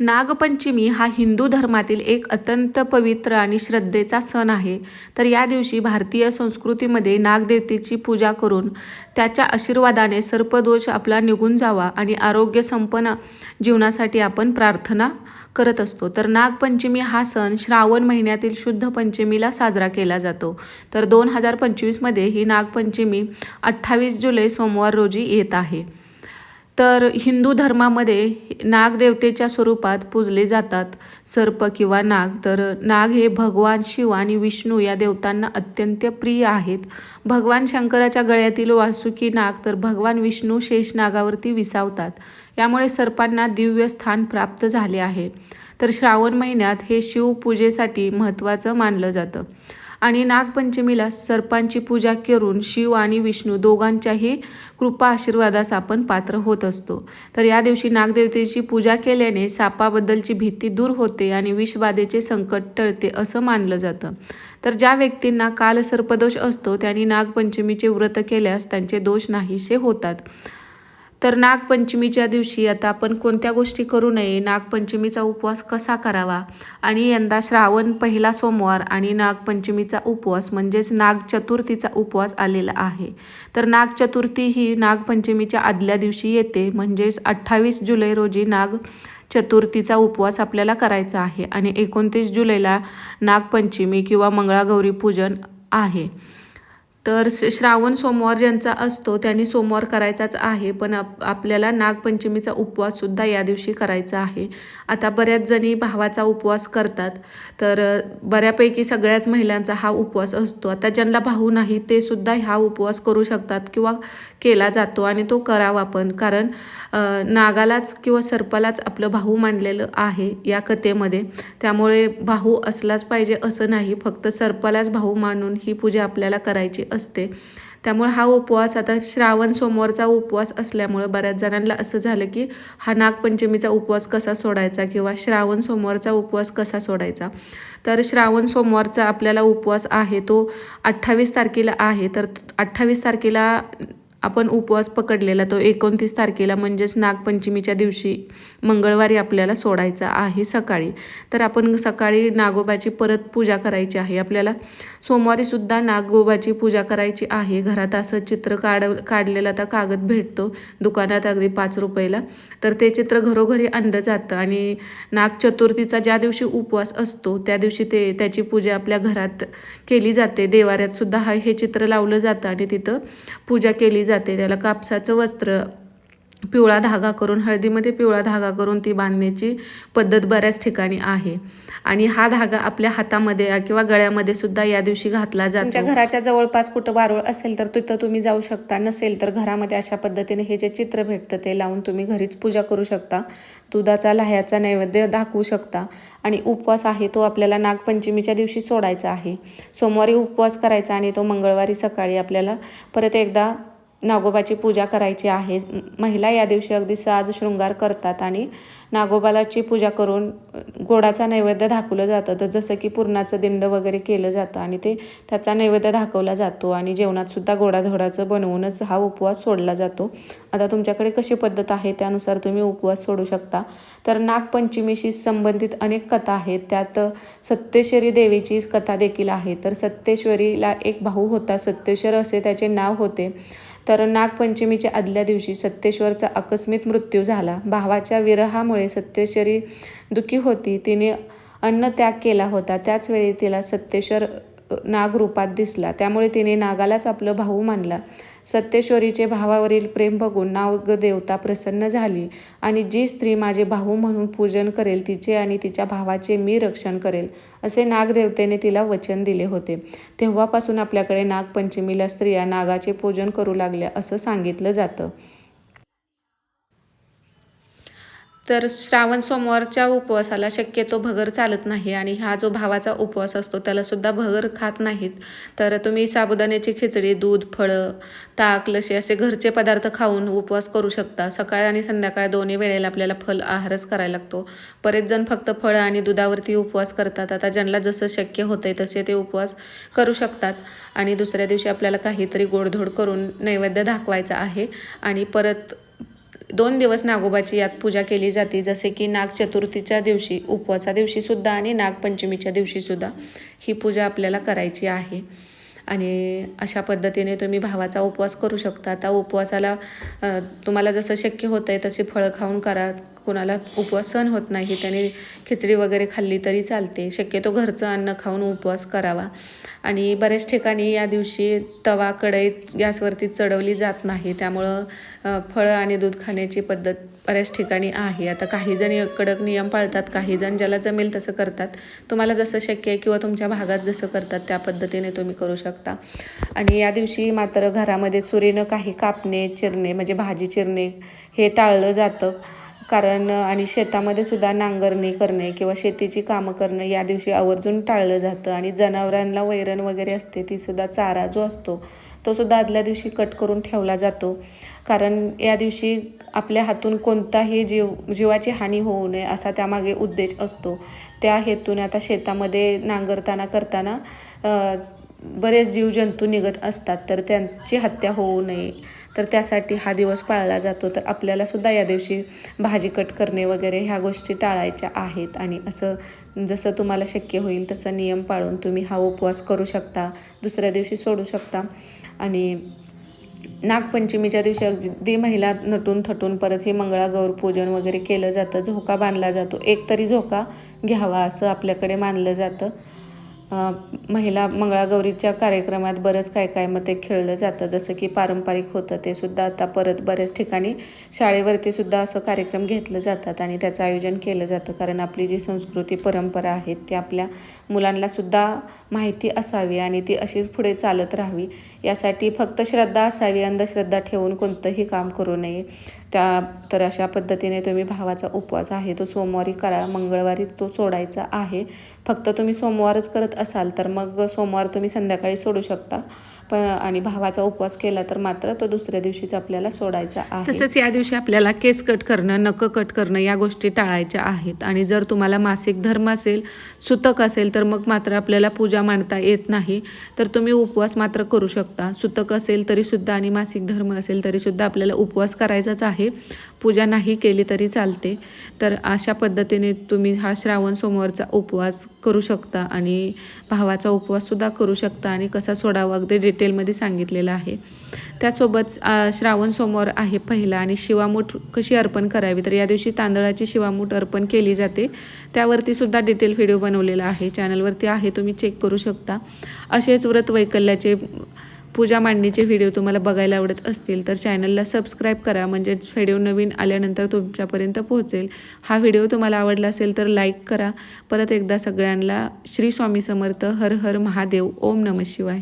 नागपंचमी हा हिंदू धर्मातील एक अत्यंत पवित्र आणि श्रद्धेचा सण आहे. तर या दिवशी भारतीय संस्कृतीमध्ये नागदेवतेची पूजा करून त्याच्या आशीर्वादाने सर्पदोष आपला निघून जावा आणि आरोग्य संपन्न जीवनासाठी आपण प्रार्थना करत असतो. तर नागपंचमी हा सण श्रावण महिन्यातील शुद्ध पंचमीला साजरा केला जातो. तर दोन हजार पंचवीसमध्ये ही नागपंचमी अठ्ठावीस जुलै सोमवार रोजी येत आहे. तर हिंदू धर्मामध्ये नागदेवतेच्या स्वरूपात पूजले जातात. सर्प किंवा नाग. तर नाग हे भगवान शिव आणि विष्णू या देवतांना अत्यंत प्रिय आहेत. भगवान शंकराच्या गळ्यातील वासुकी नाग तर भगवान विष्णू शेष नागावरती विसावतात. यामुळे सर्पांना दिव्य स्थान प्राप्त झाले आहे. तर श्रावण महिन्यात हे शिवपूजेसाठी महत्त्वाचं मानलं जातं. आणि नागपंचमीला सर्पांची पूजा करून शिव आणि विष्णू दोघांच्याही कृपा आशीर्वादास आपण पात्र होत असतो. तर या दिवशी नागदेवतेची पूजा केल्याने सापाबद्दलची भीती दूर होते आणि विषबाधेचे संकट टळते असं मानलं जातं. तर ज्या व्यक्तींना काल सर्पदोष असतो त्यांनी नागपंचमीचे व्रत केल्यास त्यांचे दोष नाहीसे होतात. तर नागपंचमीच्या दिवशी आता आपण कोणत्या गोष्टी करू नये नागपंचमीचा उपवास कसा करावा? आणि यंदा श्रावण पहिला सोमवार आणि नागपंचमीचा उपवास म्हणजेच नागचतुर्थीचा उपवास आलेला आहे. तर नागचतुर्थी ही नागपंचमीच्या आदल्या दिवशी येते म्हणजेच अठ्ठावीस जुलै रोजी नाग चतुर्थीचा उपवास आपल्याला करायचा आहे. आणि एकोणतीस जुलैला नागपंचमी किंवा मंगळागौरी पूजन आहे. तर श्रावण सोमवार ज्यांचा असतो त्यांनी सोमवार करायचाच आहे पण आप आपल्याला नागपंचमीचा उपवाससुद्धा या दिवशी करायचा आहे. आता बऱ्याच जणी भावाचा उपवास करतात तर बऱ्यापैकी सगळ्याच महिलांचा हा उपवास असतो. आता ज्यांना भाऊ नाही ते सुद्धा हा उपवास करू शकतात किंवा केला जातो आणि तो करावा पण. कारण नागालाच किंवा सर्पालाच आपलं भाऊ मानलेलं आहे या कथेमध्ये. त्यामुळे भाऊ असलाच पाहिजे असं नाही फक्त सर्पालाच भाऊ मानून ही पूजा आपल्याला करायची असते. त्यामुळे हा उपवास आता श्रावण सोमवारचा उपवास असल्यामुळं बऱ्याच जणांना असं झालं की हा नागपंचमीचा उपवास कसा सोडायचा किंवा श्रावण सोमवारचा उपवास कसा सोडायचा? तर श्रावण सोमवारचा आपल्याला उपवास आहे तो अठ्ठावीस तारखेला आहे. तर अठ्ठावीस तारखेला आपण उपवास पकडलेला तो एकोणतीस तारखेला म्हणजेच नागपंचमीच्या दिवशी मंगळवारी आपल्याला सोडायचा आहे सकाळी. तर आपण सकाळी नागोबाची परत पूजा करायची आहे. आपल्याला सोमवारीसुद्धा नागोबाची पूजा करायची आहे. घरात असं चित्र काढ काढलेलं आता कागद भेटतो. दुकानात अगदी पाच रुपयाला. तर ते चित्र घरोघरी आणलं जातं आणि नागचतुर्थीचा ज्या दिवशी उपवास असतो त्या दिवशी ते त्याची पूजा आपल्या घरात केली जाते. देवाऱ्यातसुद्धा हा हे चित्र लावलं जातं आणि तिथं पूजा केली जाते जाते. त्याला कापसाचं वस्त्र पिवळा धागा करून हळदीमध्ये पिवळा धागा करून ती बांधण्याची पद्धत बऱ्याच ठिकाणी आहे. आणि हा धागा आपल्या हातामध्ये किंवा गळ्यामध्ये सुद्धा या दिवशी घातला जातो. तुमच्या घराच्या जवळपास कुठं वारुळ असेल तर तिथं तुम्ही जाऊ शकता. नसेल तर घरामध्ये अशा पद्धतीने हे जे चित्र भेटतं ते लावून तुम्ही घरीच पूजा करू शकता. दुधाचा लाह्याचा नैवेद्य दाखवू शकता. आणि उपवास आहे तो आपल्याला नागपंचमीच्या दिवशी सोडायचा आहे. सोमवारी उपवास करायचा आणि तो मंगळवारी सकाळी आपल्याला परत एकदा नागोबाची पूजा करायची आहे. महिला या दिवशी अगदी साज शृंगार करतात आणि नागोबालाची पूजा करून गोडाचा नैवेद्य दाखवलं जातं. तर जसं की पुरणाचं दिंड वगैरे केलं जातं आणि ते त्याचा नैवेद्य दाखवला जातो आणि जेवणातसुद्धा गोडाधोडाचं बनवूनच हा उपवास सोडला जातो. आता तुमच्याकडे कशी पद्धत आहे? त्यानुसार तुम्ही उपवास सोडू शकता. तर नागपंचमीशी संबंधित अनेक कथा आहेत. त्यात सत्येश्वरी देवीची कथा देखील आहे. तर सत्येश्वरीला एक भाऊ होता. सत्येश्वर असे त्याचे नाव होते. तर नागपंचमीच्या आदल्या दिवशी सत्येश्वरचा आकस्मिक मृत्यू झाला. भावाच्या विरहामुळे सत्येश्वरी दुःखी होती. तिने अन्न त्याग केला होता. त्याचवेळी तिला सत्येश्वर नागरूपात दिसला. त्यामुळे तिने नागालाच आपलं भाऊ मानला. सत्येश्वरीचे भावावरील प्रेम बघून नागदेवता प्रसन्न झाली आणि जी स्त्री माझे भाऊ म्हणून पूजन करेल तिचे आणि तिच्या भावाचे मी रक्षण करेल असे नागदेवतेने तिला वचन दिले होते. तेव्हापासून आपल्याकडे नागपंचमीला स्त्रिया नागाचे पूजन करू लागल्या असं सांगितलं जातं. तर श्रावण सोमवारच्या उपवासाला शक्यतो भगर चालत नाही आणि हा जो भावाचा उपवास असतो त्यालासुद्धा भगर खात नाहीत. तर तुम्ही साबुदाण्याची खिचडी दूध फळं ताक लसे असे घरचे पदार्थ खाऊन उपवास करू शकता. सकाळ आणि संध्याकाळ दोन्ही वेळेला आपल्याला फल आहारच करायला लागतो. बरेच जण फक्त फळं आणि दुधावरती उपवास करतात. आता ज्यांना जसं शक्य होतं आहे तसे ते उपवास करू शकतात. आणि दुसऱ्या दिवशी आपल्याला काहीतरी गोडधोड करून नैवेद्य दाखवायचा आहे. आणि परत दोन दिवस नागोबाची यात पूजा केली जाते जसे की नाग चतुर्थीच्या दिवशी उपवासा दिवशीसुद्धा आणि नागपंचमीच्या दिवशीसुद्धा ही पूजा आपल्याला करायची आहे. आणि अशा पद्धतीने तुम्ही भावाचा उपवास करू शकता. त्या उपवासाला तुम्हाला जसं शक्य होतं आहे तशी फळं खाऊन करा. कोणाला उपवास सहन होत नाही त्याने खिचडी वगैरे खाल्ली तरी चालते. शक्यतो घरचं अन्न खाऊन उपवास करावा. आणि बऱ्याच ठिकाणी या दिवशी तवा कढई गॅसवरती चढवली जात नाही. त्यामुळं फळं आणि दूध खाण्याची पद्धत बऱ्याच ठिकाणी आहे. आता काही जण कडक नियम पाळतात काही जण ज्याला जमेल तसं करतात. तुम्हाला जसं शक्य आहे किंवा तुमच्या भागात जसं करतात त्या पद्धतीने तुम्ही करू शकता. आणि या दिवशी मात्र घरामध्ये सुरीनं काही कापणे चिरणे म्हणजे भाजी चिरणे हे टाळलं जातं. कारण आणि शेतामध्ये सुद्धा नांगरणी करणे किंवा शेतीची कामं करणं या दिवशी आवर्जून टाळलं जातं. आणि जनावरांना वैरण वगैरे असते ती सुद्धा चारा जो असतो तो सुद्धा आदल्या दिवशी कट करून ठेवला जातो. कारण या दिवशी आपल्या हातून कोणताही जीव जीवाची हानी होऊ नये असा त्यामागे उद्देश असतो. त्या हेतूने आता शेतामध्ये नांगरताना करताना बरेच जीवजंतू निघत असतात तर त्यांची हत्या होऊ नये. तर त्यासाठी हा दिवस पाळला जातो. तर आपल्यालासुद्धा या दिवशी भाजी कट करणे वगैरे ह्या गोष्टी टाळायच्या आहेत. आणि असं जसं तुम्हाला शक्य होईल तसं नियम पाळून तुम्ही हा उपवास करू शकता. दुसऱ्या दिवशी सोडू शकता. आणि नागपंचमीच्या दिवशी अगदी महिला नटून थटून परत हे मंगळागौर पूजन वगैरे केलं जातं. झोका बांधला जातो. एक तरी झोका घ्यावा असं आपल्याकडे मानलं जातं. महिला मंगळागौरीच्या कार्यक्रमात बरंच काय काय मग ते खेळलं जातं. जसं की पारंपरिक होतं ते सुद्धा आता परत बऱ्याच ठिकाणी शाळेवरती सुद्धा असं कार्यक्रम घेतलं जातात आणि त्याचं आयोजन केलं जातं. कारण आपली जी संस्कृती परंपरा आहेत ती आपल्या मुलांना सुद्धा माहिती असावी आणि ती अशीच पुढे चालत राहावी. यासाठी फक्त श्रद्धा असावी अंधश्रद्धा ठेवून कोणतंही काम करू नये. त्या तर अशा पद्धतीने तुम्ही भावाचा उपवास आहे तो सोमवारी करा मंगळवारी तो सोडायचा आहे. फक्त तुम्ही सोमवारच करत असाल तर मग सोमवार तुम्ही संध्याकाळी सोडू शकता. प आणि भावाचा उपवास केला तर मात्र तो दुसऱ्या दिवशीच आपल्याला सोडायचा आहे. तसंच या दिवशी आपल्याला केस कट करणं नकं कट करणं या गोष्टी टाळायच्या आहेत. आणि जर तुम्हाला मासिक धर्म असेल सुतक असेल तर मग मात्र आपल्याला पूजा मांडता येत नाही. तर तुम्ही उपवास मात्र करू शकता. सुतक असेल तरीसुद्धा आणि मासिक धर्म असेल तरीसुद्धा आपल्याला उपवास करायचाच आहे. पूजा नाही केली तरी चालते. तर अशा पद्धतीने तुम्ही हा श्रावण सोमवारचा उपवास करू शकता आणि भावाचा उपवाससुद्धा करू शकता आणि कसा सोडावा अगदी डिटेलमध्ये सांगितलेलं आहे. त्यासोबत श्रावण सोमवार आहे पहिला आणि शिवामूठ कशी अर्पण करावी? तर या दिवशी तांदळाची शिवामूठ अर्पण केली जाते. त्यावरती सुद्धा डिटेल व्हिडिओ बनवलेला आहे. चॅनलवरती आहे तुम्ही चेक करू शकता. असेच व्रत वैकल्याचे पूजा मांडणीचे व्हिडिओ तुम्हाला बघायला आवडत असतील तर चॅनलला सबस्क्राईब करा. म्हणजे व्हिडिओ नवीन आल्यानंतर तुमच्यापर्यंत पोहोचेल. हा व्हिडिओ तुम्हाला आवडला असेल तर लाईक करा. परत एकदा सगळ्यांना श्री स्वामी समर्थ हर हर महादेव. ओम नमः शिवाय.